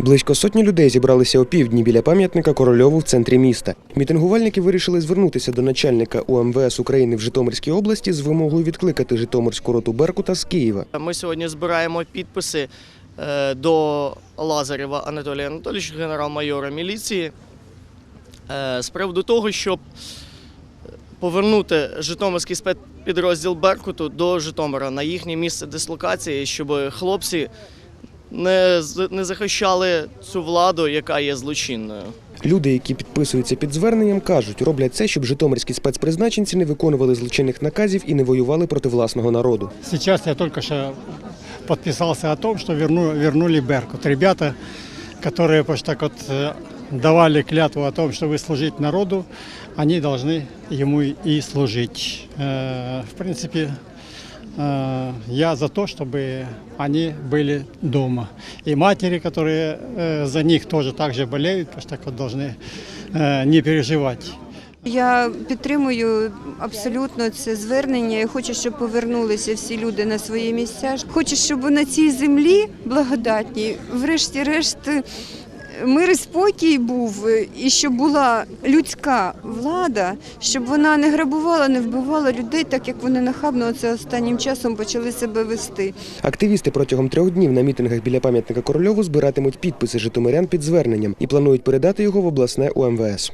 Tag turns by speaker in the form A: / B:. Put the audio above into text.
A: Близько сотні людей зібралися опівдні біля пам'ятника Корольову в центрі міста. Мітингувальники вирішили звернутися до начальника УМВС України в Житомирській області з вимогою відкликати Житомирську роту Беркута з Києва.
B: Ми сьогодні збираємо підписи е, до Лазарєва Анатолія Анатолійовича, генерал-майора міліції, е, з приводу того, щоб повернути Житомирський спецпідрозділ Беркуту до Житомира на їхнє місце дислокації, щоб хлопці не, з- не захищали цю владу, яка є злочинною.
A: Люди, які підписуються під зверненням, кажуть, роблять це, щоб житомирські спецпризначенці не виконували злочинних наказів і не воювали проти власного народу.
C: Сейчас я только что подписался о том, что верну, вернули Беркут. Ребята, которые просто так вот э, давали клятву о том, что вы служить народу, они должны ему и служить. Э, В принципе, э, я за то, чтобы они были дома. И матери, которые э, за них тоже так же болеют, просто так вот должны э, не переживать.
D: Я підтримую абсолютно це звернення. Я хочу, щоб повернулися всі люди на свої місця. Хочу, щоб на цій землі благодатній, врешті-решт, мир і спокій був, і щоб була людська влада, щоб вона не грабувала, не вбивала людей, так як вони нахабно це останнім часом почали себе вести.
A: Активісти протягом трьох днів на мітингах біля пам'ятника Корольову збиратимуть підписи житомирян під зверненням і планують передати його в обласне УМВС.